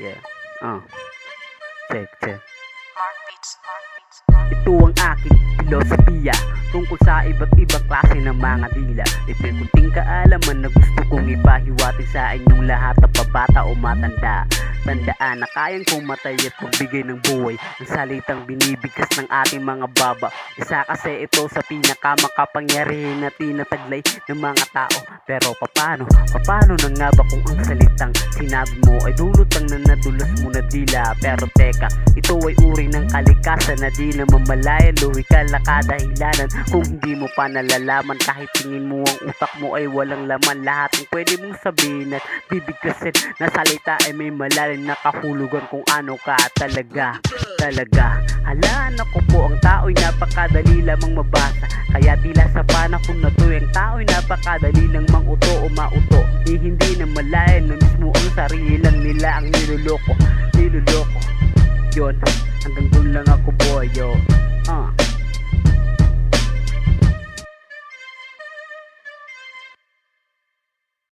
Yeah. Uh. Check, check. Ito ang aking filosofiya Tungkol sa iba't ibang klase ng mga dila Ito'y kunting kaalaman na gusto kong ipahiwatig sa inyong lahat na pabata o matanda Tandaan na kayang pumatay at magbigay ng buhay. Ang salitang binibigkas ng ating mga baba. Isa kasi ito sa pinakamakapangyarihan na tinataglay ng mga tao. Pero papano, papano na nga ba kung ang salitang sinabi mo ay dulot lang na nadulas mo na dila? Pero teka, ito ay uri ng kalikasan na di na mamalayan. Luhikal na kadahilanan kung hindi mo pa nalalaman. Kahit tingin mo ang utak mo ay walang laman. Lahat ng pwede mong sabihin at bibigkasin na salita ay may malalim na kahulugan kung ano ka talaga Talaga. Halaan ako po ang tao'y napakadali lamang mabasa. Kaya tila sa panahon na to ang tao'y napakadali lang manguto o mauto. Di hindi na malayan na mismo ang sarili lang nila ang niloloko Niloloko. Yun, hanggang dun lang ako boy yo